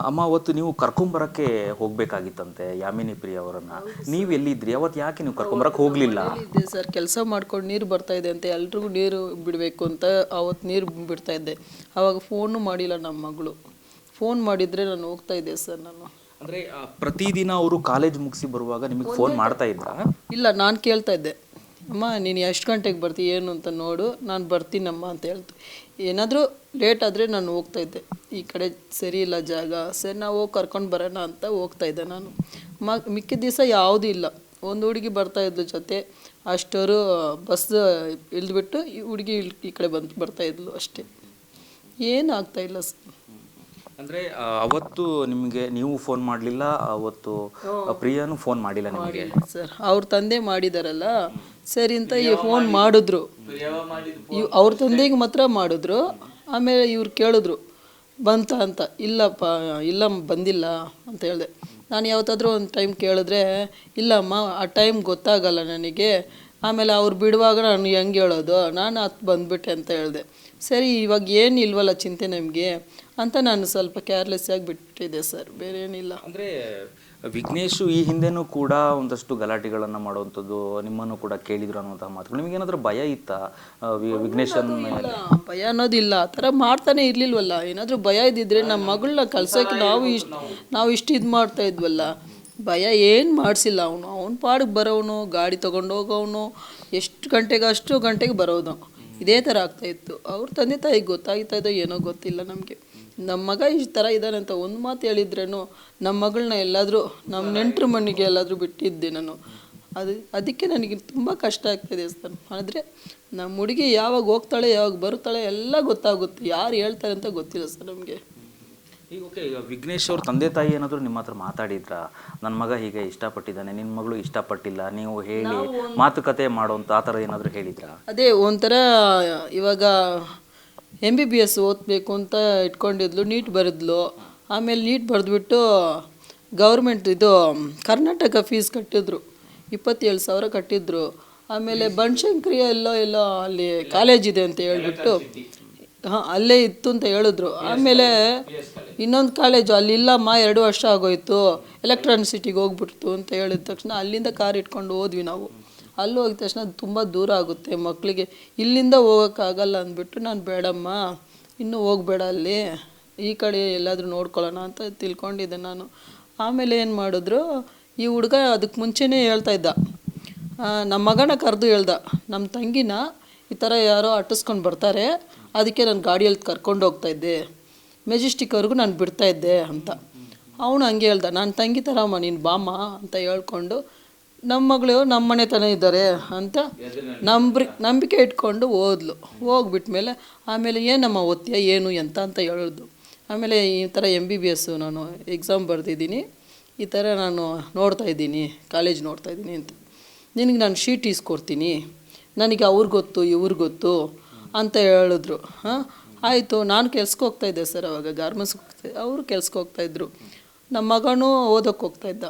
ಅಮ್ಮ ಅವತ್ತು ನೀವು ಕರ್ಕೊಂಬರಕ್ಕೆ ಹೋಗ್ಬೇಕಾಗಿತ್ತಂತೆ ಯಾಮಿನಿ ಪ್ರಿಯ ಅವರನ್ನ. ನೀವು ಎಲ್ಲಿದ್ರಿ? ಅವತ್ತು ಯಾಕೆ ನೀವು ಕರ್ಕೊಂಬರಕ್ಕೆ ಹೋಗ್ಲಿಲ್ಲ? ಇದ್ದೆ ಸರ್. ಕೆಲಸ ಮಾಡ್ಕೊಂಡು ನೀರು ಬರ್ತಾ ಇದೆ ಅಂತ ಎಲ್ರಿಗೂ ನೀರು ಬಿಡಬೇಕು ಅಂತ ಅವತ್ತು ನೀರು ಬಿಡ್ತಾ ಇದ್ದೆ. ಅವಾಗ ಫೋನು ಮಾಡಿಲ್ಲ ನಮ್ಮ ಮಗಳು. ಫೋನ್ ಮಾಡಿದ್ರೆ ನಾನು ಹೋಗ್ತಾ ಇದ್ದೆ ಸರ್ ನಾನು. ಅಂದ್ರೆ ಆ, ಪ್ರತಿದಿನ ಅವರು ಕಾಲೇಜ್ ಮುಗಿಸಿ ಬರುವಾಗ ನಿಮಗೆ ಫೋನ್ ಮಾಡ್ತಾ ಇದ್ದ ಇಲ್ಲ ನಾನು ಕೇಳ್ತಾ ಇದ್ದೆ. ಅಮ್ಮ ನೀನು ಎಷ್ಟು ಗಂಟೆಗೆ ಬರ್ತೀಯ ಏನು ಅಂತ ನೋಡು. ನಾನು ಬರ್ತೀನಮ್ಮ ಅಂತ ಹೇಳ್ತು. ಏನಾದರೂ ಲೇಟ್ ಆದರೆ ನಾನು ಹೋಗ್ತಾ ಇದ್ದೆ. ಈ ಕಡೆ ಸರಿ ಇಲ್ಲ ಜಾಗ ಸರಿ ನಾವು ಹೋಗಿ ಕರ್ಕೊಂಡು ಬರೋಣ ಅಂತ ಹೋಗ್ತಾ ಇದ್ದೆ ನಾನು. ಮ ಮಿಕ್ಕಿದ ದಿವಸ ಯಾವುದೂ ಇಲ್ಲ. ಒಂದು ಹುಡುಗಿ ಬರ್ತಾ ಇದ್ಲು ಜೊತೆ ಅಷ್ಟೋರು ಬಸ್ ಇಳಿದ್ಬಿಟ್ಟು ಈ ಹುಡುಗಿ ಈ ಕಡೆ ಬಂದು ಬರ್ತಾ ಇದ್ಲು ಅಷ್ಟೇ. ಏನು ಆಗ್ತಾ ಇಲ್ಲ ಸರ್ ಅಂದ್ರೆ ಅವತ್ತು ನಿಮಗೆ ನೀವು ಫೋನ್ ಮಾಡಲಿಲ್ಲ ಅವತ್ತು ಪ್ರಿಯಾನು ಫೋನ್ ಮಾಡಿಲ್ಲ ನಿಮಗೆ? ಸರ್. ಅವ್ರ ತಂದೆ ಮಾಡಿದಾರಲ್ಲ ಸರಿ ಅಂತ ಈ ಫೋನ್ ಮಾಡಿದ್ರು. ಇವ್ ಅವ್ರ ತಂದೆಗೆ ಮಾತ್ರ ಮಾಡಿದ್ರು ಆಮೇಲೆ ಇವ್ರು ಕೇಳಿದ್ರು. ಬಂತ ಅಂತ, ಇಲ್ಲಪ್ಪ, ಇಲ್ಲ ಬಂದಿಲ್ಲ ಅಂತ ಹೇಳಿದೆ. ನಾನು ಯಾವತ್ತಾದರೂ ಒಂದು ಟೈಮ್ ಕೇಳಿದ್ರೆ, ಇಲ್ಲಮ್ಮ, ಆ ಟೈಮ್ ಗೊತ್ತಾಗಲ್ಲ ನನಗೆ. ಆಮೇಲೆ ಅವ್ರು ಬಿಡುವಾಗ ನಾನು ಹೆಂಗೆ ಹೇಳೋದು? ನಾನು ಹತ್ತು ಬಂದುಬಿಟ್ಟೆ ಅಂತ ಹೇಳಿದೆ. ಸರಿ, ಇವಾಗ ಏನು ಇಲ್ವಲ್ಲ ಚಿಂತೆ ನಮಗೆ? ಅಂತ ನಾನು ಸ್ವಲ್ಪ ಕೇರ್ಲೆಸ್ ಆಗಿ ಬಿಟ್ಟಿದ್ದೆ ಸರ್. ಬೇರೆ ಏನಿಲ್ಲ ಅಂದ್ರೆ ವಿಘ್ನೇಶು ಈ ಹಿಂದೆನೂ ಕೂಡ ಒಂದಷ್ಟು ಗಲಾಟೆಗಳನ್ನು ಮಾಡುವಂಥದ್ದು ನಿಮ್ಮನ್ನು ಕೂಡ ಕೇಳಿದ್ರು ಅನ್ನುವಂಥ ಮಾತುಗಳು. ನಿಮಗೆ ಏನಾದರೂ ಭಯ ಇತ್ತಾ? ವಿಘ್ನೇಶನ್ ಮೇಲೆ. ಭಯ ಅನ್ನೋದಿಲ್ಲ. ಆ ಥರ ಮಾಡ್ತಾನೆ ಇರಲಿಲ್ವಲ್ಲ? ಏನಾದರೂ ಭಯ ಇದ್ದಿದ್ರೆ ನಮ್ಮ ಮಗಳನ್ನ ಕಲ್ಸೋಕೆ ನಾವು ಇಷ್ಟು ನಾವು ಇಷ್ಟು ಇದು ಮಾಡ್ತಾ ಇದ್ವಲ್ಲ? ಭಯ ಏನು ಮಾಡಿಸಿಲ್ಲ ಅವನು. ಅವನ ಪಾಡಿಗೆ ಬರೋವನು ಗಾಡಿ ತೊಗೊಂಡು ಹೋಗೋವನು ಎಷ್ಟು ಗಂಟೆಗೆ ಅಷ್ಟು ಗಂಟೆಗೆ ಬರೋದು. ಇದೇ ಥರ ಆಗ್ತಾಯಿತ್ತು ಅವ್ರ ತಂದೆ ತಾಯಿಗೆ ಗೊತ್ತಾಗ್ತಾ ಏನೋ ಗೊತ್ತಿಲ್ಲ ನಮಗೆ. ನಮ್ಮ ಮಗ ಈ ಥರ ಇದ್ದಾನೆ ಅಂತ ಒಂದು ಮಾತು ಹೇಳಿದ್ರೇನು ನಮ್ಮ ಮಗಳನ್ನ ಎಲ್ಲಾದರೂ ನಮ್ಮ ನೆಂಟರು ಮಣ್ಣಿಗೆ ಎಲ್ಲಾದರೂ ಬಿಟ್ಟಿದ್ದೆ ನಾನು. ಅದು ಅದಕ್ಕೆ ನನಗೆ ತುಂಬ ಕಷ್ಟ ಆಗ್ತಿದೆ ಸರ್. ಆದರೆ ನಮ್ಮ ಹುಡುಗಿ ಯಾವಾಗ ಹೋಗ್ತಾಳೆ ಯಾವಾಗ ಬರುತ್ತಾಳೆ ಎಲ್ಲ ಗೊತ್ತಾಗುತ್ತೆ. ಯಾರು ಹೇಳ್ತಾರೆ ಅಂತ ಗೊತ್ತಿಲ್ಲ ಸರ್ ನಮಗೆ. ಈಗ ಓಕೆ ಈಗ ವಿಘ್ನೇಶ್ ಅವ್ರ ತಂದೆ ತಾಯಿ ಏನಾದರೂ ನಿಮ್ಮ ಹತ್ರ ಮಾತಾಡಿದ್ರ? ನನ್ನ ಮಗ ಹೀಗೆ ಇಷ್ಟಪಟ್ಟಿದ್ದಾನೆ ನಿನ್ನ ಮಗಳು ಇಷ್ಟಪಟ್ಟಿಲ್ಲ ನೀವು ಹೇಳಿ ಮಾತುಕತೆ ಮಾಡೋಂಥ ಆ ಥರ ಏನಾದರೂ ಹೇಳಿದ್ರಾ? ಅದೇ ಒಂಥರ ಇವಾಗ ಎಂ ಬಿ ಬಿ ಎಸ್ ಓದಬೇಕು ಅಂತ ಇಟ್ಕೊಂಡಿದ್ಲು, ನೀಟ್ ಬರೆದ್ಲು. ಆಮೇಲೆ ನೀಟ್ ಬರೆದ್ಬಿಟ್ಟು ಗೌರ್ಮೆಂಟ್ ಇದು ಕರ್ನಾಟಕ ಫೀಸ್ ಕಟ್ಟಿದ್ರು. ಇಪ್ಪತ್ತೇಳು ಸಾವಿರ ಕಟ್ಟಿದ್ರು. ಆಮೇಲೆ ಬನಶಂಕರಿ ಎಲ್ಲೋ ಎಲ್ಲೋ ಅಲ್ಲಿ ಕಾಲೇಜ್ ಇದೆ ಅಂತ ಹೇಳ್ಬಿಟ್ಟು, ಹಾಂ, ಅಲ್ಲೇ ಇತ್ತು ಅಂತ ಹೇಳಿದ್ರು. ಆಮೇಲೆ ಇನ್ನೊಂದು ಕಾಲೇಜು ಅಲ್ಲಿ ಇಲ್ಲಮ್ಮ, ಎರಡು ವರ್ಷ ಆಗೋಯ್ತು. ಎಲೆಕ್ಟ್ರಾನಿಕ್ ಸಿಟಿಗೆ ಹೋಗ್ಬಿಡ್ತು ಅಂತ ಹೇಳಿದ ತಕ್ಷಣ ಅಲ್ಲಿಂದ ಕಾರ್ ಇಟ್ಕೊಂಡು ಹೋದ್ವಿ ನಾವು. ಅಲ್ಲಿ ಹೋಗಿದ ತಕ್ಷಣ ತುಂಬ ದೂರ ಆಗುತ್ತೆ ಮಕ್ಕಳಿಗೆ. ಇಲ್ಲಿಂದ ಹೋಗೋಕ್ಕಾಗಲ್ಲ ಅಂದ್ಬಿಟ್ಟು, ನಾನು ಬೇಡಮ್ಮ, ಇನ್ನೂ ಹೋಗ್ಬೇಡ ಅಲ್ಲಿ. ಈ ಕಡೆ ಎಲ್ಲಾದರೂ ನೋಡ್ಕೊಳ್ಳೋಣ ಅಂತ ತಿಳ್ಕೊಂಡಿದ್ದೆ ನಾನು. ಆಮೇಲೆ ಏನು ಮಾಡಿದ್ರು, ಈ ಹುಡುಗ ಅದಕ್ಕೆ ಮುಂಚೆನೇ ಹೇಳ್ತಾ ಇದ್ದ. ನಮ್ಮ ಮಗನ ಕರೆದು ಹೇಳ್ದ ನಮ್ಮ ತಂಗಿನ ಈ ಥರ ಯಾರೋ ಅಟ್ಟಿಸ್ಕೊಂಡು ಬರ್ತಾರೆ, ಅದಕ್ಕೆ ನಾನು ಗಾಡಿಯಲ್ಲಿ ಕರ್ಕೊಂಡು ಹೋಗ್ತಾ ಇದ್ದೆ. ಮೆಜೆಸ್ಟಿಕ್ವರೆಗೂ ನಾನು ಬಿಡ್ತಾ ಇದ್ದೆ ಅಂತ. ಅವನು ಹಂಗೆ ಹೇಳ್ದ, ನಾನು ತಂಗಿ ಥರಮ್ಮ ನೀನು ಬಾಮ್ಮ ಅಂತ ಹೇಳ್ಕೊಂಡು ನಮ್ಮ ಮಗಳು ನಮ್ಮ ಮನೆ ತನ ಇದ್ದಾರೆ ಅಂತ ನಂಬ್ರಿ, ನಂಬಿಕೆ ಇಟ್ಕೊಂಡು ಓದ್ಲು ಹೋಗ್ಬಿಟ್ಮೇಲೆ ಆಮೇಲೆ ಏನಮ್ಮ ಓದ್ತೀಯ, ಏನು, ಎಂತ ಅಂತ ಹೇಳಿದ್ಲು ಆಮೇಲೆ ಈ ಥರ ಎಂ ಬಿ ಬಿ ಎಸ್ಸು ನಾನು ಎಕ್ಸಾಮ್ ಬರೆದಿದ್ದೀನಿ. ಈ ಥರ ನಾನು ನೋಡ್ತಾ ಇದ್ದೀನಿ ಕಾಲೇಜ್ ನೋಡ್ತಾ ಇದ್ದೀನಿ ಅಂತ. ನಿನಗೆ ನಾನು ಶೀಟ್ ಇಸ್ಕೊಡ್ತೀನಿ ನನಗೆ ಅವ್ರು ಗೊತ್ತು ಇವ್ರಿಗೆ ಗೊತ್ತು ಅಂತ ಹೇಳಿದ್ರು. ಹಾಂ? ಆಯಿತು, ನಾನು ಕೆಲ್ಸಕ್ಕೆ ಹೋಗ್ತಾಯಿದ್ದೆ ಸರ್ ಅವಾಗ ಗಾರ್ಮೆಂಟ್ಸ್ಗೆ ಹೋಗ್ತಾ, ಅವರು ಕೆಲ್ಸಕ್ಕೆ ಹೋಗ್ತಾಯಿದ್ರು ನಮ್ಮ ಮಗನೂ ಓದೋಕ್ಕೆ ಹೋಗ್ತಾ ಇದ್ದ.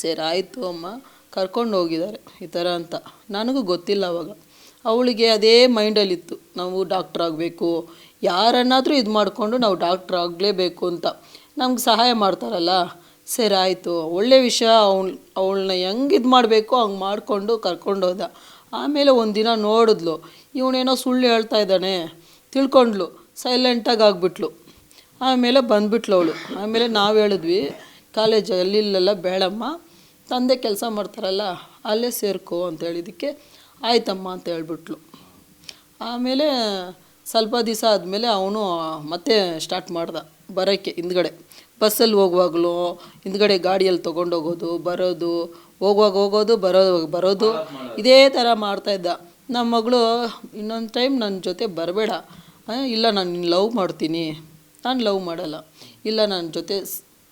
ಸರಿ, ಆಯಿತು ಅಮ್ಮ, ಕರ್ಕೊಂಡು ಹೋಗಿದ್ದಾರೆ, ಈ ಥರ ಅಂತ. ನನಗೂ ಗೊತ್ತಿಲ್ಲ ಅವಾಗ. ಅವಳಿಗೆ ಅದೇ ಮೈಂಡಲ್ಲಿತ್ತು, ನಾವು ಡಾಕ್ಟ್ರ್ ಆಗಬೇಕು, ಯಾರನ್ನಾದರೂ ಇದು ಮಾಡಿಕೊಂಡು ನಾವು ಡಾಕ್ಟ್ರ್ ಆಗಲೇಬೇಕು ಅಂತ. ನಮ್ಗೆ ಸಹಾಯ ಮಾಡ್ತಾರಲ್ಲ. ಸರಿ, ಆಯಿತು, ಒಳ್ಳೆ ವಿಷಯ ಅವ್ಳು ಅವಳನ್ನ ಹೆಂಗೆ ಇದು ಮಾಡಬೇಕು, ಹಂಗೆ ಮಾಡಿಕೊಂಡು ಕರ್ಕೊಂಡು ಹೋದ. ಆಮೇಲೆ ಒಂದಿನ ನೋಡಿದ್ಲು, ಇವನೇನೋ ಸುಳ್ಳು ಹೇಳ್ತಾ ಇದ್ದಾನೆ. ತಿಳ್ಕೊಂಡ್ಲು ಸೈಲೆಂಟಾಗಿ ಆಗಿಬಿಟ್ಲು. ಆಮೇಲೆ ಬಂದುಬಿಟ್ಲು ಅವಳು. ಆಮೇಲೆ ನಾವು ಹೇಳಿದ್ವಿ, ಕಾಲೇಜ್ ಅಲ್ಲಿಲ್ಲೆಲ್ಲ ಬೇಡಮ್ಮ ತಂದೆ ಕೆಲಸ ಮಾಡ್ತಾರಲ್ಲ, ಅಲ್ಲೇ ಸೇರ್ಕೋ ಅಂತ ಹೇಳಿದ್ದಕ್ಕೆ ಆಯ್ತಮ್ಮ ಅಂತ ಹೇಳ್ಬಿಟ್ಲು. ಆಮೇಲೆ ಸ್ವಲ್ಪ ದಿವಸ ಆದಮೇಲೆ ಅವನು ಮತ್ತೆ ಸ್ಟಾರ್ಟ್ ಮಾಡ್ದ ಬರೋಕ್ಕೆ ಹಿಂದ್ಗಡೆ. ಬಸ್ಸಲ್ಲಿ ಹೋಗುವಾಗಲೂ ಹಿಂದ್ಗಡೆ ಗಾಡಿಯಲ್ಲಿ ತೊಗೊಂಡೋಗೋದು, ಬರೋದು, ಹೋಗುವಾಗ ಹೋಗೋದು ಬರೋ ಬರೋದು, ಇದೇ ಥರ ಮಾಡ್ತಾಯಿದ್ದ ನಮ್ಮ ಮಗಳು, ಇನ್ನೊಂದು ಟೈಮ್ ನನ್ನ ಜೊತೆ ಬರಬೇಡ. ಇಲ್ಲ, ನಾನು ಲವ್ ಮಾಡ್ತೀನಿ. ನಾನು ಲವ್ ಮಾಡಲ್ಲ. ಇಲ್ಲ ನನ್ನ ಜೊತೆ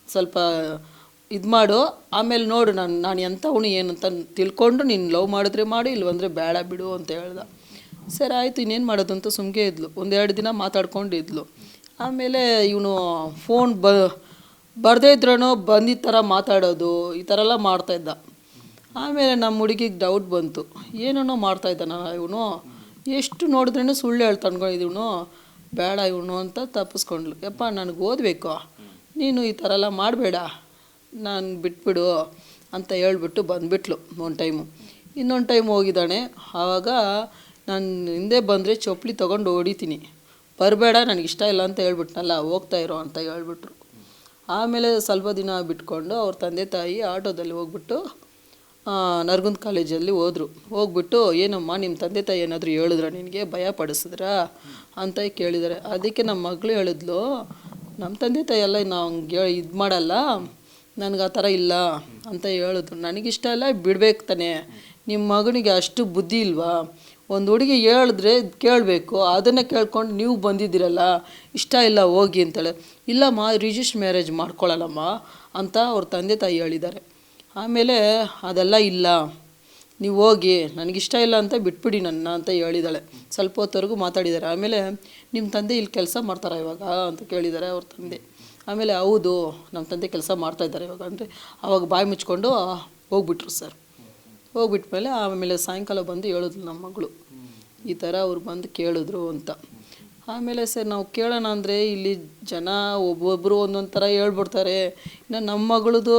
ಸ್ವಲ್ಪ ಇದು ಮಾಡು. ಆಮೇಲೆ ನೋಡು ನಾನು ನಾನು ಎಂಥವನು ಏನು ಅಂತ ತಿಳ್ಕೊಂಡು ನೀನು ಲವ್ ಮಾಡಿದ್ರೆ ಮಾಡು, ಇಲ್ವಂದರೆ ಬೇಡ ಬಿಡು ಅಂತ ಹೇಳ್ದ. ಸರಿ ಆಯಿತು, ಇನ್ನೇನು ಮಾಡೋದು ಅಂತ ಸುಮ್ಗೆ ಇದ್ಲು. ಒಂದೆರಡು ದಿನ ಮಾತಾಡ್ಕೊಂಡಿದ್ಲು. ಆಮೇಲೆ ಇವನು ಫೋನ್ ಬ, ಬರದೇ ಇದ್ರೂ ಬಂದಿದ್ದ ಥರ ಮಾತಾಡೋದು, ಈ ಥರ ಎಲ್ಲ ಮಾಡ್ತಾಯಿದ್ದ ಆಮೇಲೆ ನಮ್ಮ ಹುಡುಗಿಗೆ ಡೌಟ್ ಬಂತು. ಏನೇನೋ ಮಾಡ್ತಾಯಿದ್ದಾನ ಇವನು? ಎಷ್ಟು ನೋಡಿದ್ರೂ ಸುಳ್ಳು ಹೇಳ್ತಾನ್ಕೊಂಡಿದ್ ಇವನು. ಬೇಡ ಇವನು ಅಂತ ತಪ್ಪಿಸ್ಕೊಂಡ್ಲು. ಯಪ್ಪ, ನನಗೆ ಓದಬೇಕು. ನೀನು ಈ ಥರ ಎಲ್ಲ ಮಾಡಬೇಡ. ನಾನು ಬಿಟ್ಬಿಡು ಅಂತ ಹೇಳ್ಬಿಟ್ಟು ಬಂದುಬಿಟ್ಲು ಒಂದು ಟೈಮು ಇನ್ನೊಂದು ಟೈಮ್ ಹೋಗಿದ್ದಾಳೆ. ಆವಾಗ ನಾನು ಹಿಂದೆ ಬಂದರೆ ಚಪ್ಪಲಿ ತೊಗೊಂಡು ಹೊಡಿತೀನಿ. ಬರಬೇಡ, ನನಗೆ ಇಷ್ಟ ಇಲ್ಲ ಅಂತ ಹೇಳ್ಬಿಟ್ನಲ್ಲ, ಹೋಗ್ತಾ ಇರೋ ಅಂತ ಹೇಳ್ಬಿಟ್ರು. ಆಮೇಲೆ ಸ್ವಲ್ಪ ದಿನ ಬಿಟ್ಕೊಂಡು ಅವ್ರ ತಂದೆ ತಾಯಿ ಆಟೋದಲ್ಲಿ ಹೋಗ್ಬಿಟ್ಟು ನರ್ಗುಂದ್ ಕಾಲೇಜಲ್ಲಿ ಹೋದರು. ಹೋಗ್ಬಿಟ್ಟು, ಏನಮ್ಮ ನಿಮ್ಮ ತಂದೆ ತಾಯಿ ಏನಾದರೂ ಹೇಳಿದ್ರ? ನಿನಗೆ ಭಯ ಪಡಿಸಿದ್ರಾ? ಅಂತ ಕೇಳಿದ್ದಾರೆ ಅದಕ್ಕೆ ನಮ್ಮ ಮಗಳು ಹೇಳಿದ್ಲು ನಮ್ಮ ತಂದೆ ತಾಯಿ ಎಲ್ಲ ನಾವು ಇದು ಮಾಡಲ್ಲ. ನನಗೆ ಆ ಥರ ಇಲ್ಲ ಅಂತ ಹೇಳಿದ್ರು ನನಗಿಷ್ಟ ಇಲ್ಲ ಬಿಡ್ಬೇಕು ತಾನೇ. ನಿಮ್ಮ ಮಗನಿಗೆ ಅಷ್ಟು ಬುದ್ಧಿ ಇಲ್ವಾ? ಒಂದು ಹುಡುಗಿ ಹೇಳಿದ್ರೆ ಕೇಳಬೇಕು. ಅದನ್ನು ಕೇಳ್ಕೊಂಡು ನೀವು ಬಂದಿದ್ದೀರಲ್ಲ, ಇಷ್ಟ ಇಲ್ಲ ಹೋಗಿ ಅಂತೇಳಿ. ಇಲ್ಲಮ್ಮ, ರಿಜಿಸ್ಟ್ರ್ ಮ್ಯಾರೇಜ್ ಮಾಡ್ಕೊಳ್ಳಲ್ಲಮ್ಮ ಅಂತ ಅವ್ರ ತಂದೆ ತಾಯಿ ಹೇಳಿದ್ದಾರೆ. ಆಮೇಲೆ ಅದೆಲ್ಲ ಇಲ್ಲ. ನೀವು ಹೋಗಿ, ನನಗಿಷ್ಟ ಇಲ್ಲ ಅಂತ ಬಿಟ್ಬಿಡಿ ನನ್ನ ಅಂತ ಹೇಳಿದ್ದಾಳೆ. ಸ್ವಲ್ಪ ಹೊತ್ತವರೆಗೂ ಮಾತಾಡಿದ್ದಾರೆ. ಆಮೇಲೆ ನಿಮ್ಮ ತಂದೆ ಇಲ್ಲಿ ಕೆಲಸ ಮಾಡ್ತಾರಾ ಇವಾಗ ಅಂತ ಕೇಳಿದ್ದಾರೆ ಅವ್ರ ತಂದೆ. ಆಮೇಲೆ ಹೌದು, ನಮ್ಮ ತಂದೆ ಕೆಲಸ ಮಾಡ್ತಾ ಇದ್ದಾರೆ ಇವಾಗ. ಅಂದರೆ ಆವಾಗ ಬಾಯಿ ಮುಚ್ಕೊಂಡು ಹೋಗ್ಬಿಟ್ರು ಸರ್ ಹೋಗ್ಬಿಟ್ಮೇಲೆ ಆಮೇಲೆ ಸಾಯಂಕಾಲ ಬಂದು ಹೇಳಿದ್ಲು ನಮ್ಮ ಮಗಳು. ಈ ಥರ ಅವ್ರು ಬಂದು ಕೇಳಿದ್ರು ಅಂತ. ಆಮೇಲೆ ಸರ್ ನಾವು ಕೇಳೋಣ ಅಂದರೆ ಇಲ್ಲಿ ಜನ ಒಬ್ಬೊಬ್ಬರು ಒಂದೊಂದು ಥರ ಹೇಳ್ಬಿಡ್ತಾರೆ. ಇನ್ನು ನಮ್ಮ ಮಗಳದು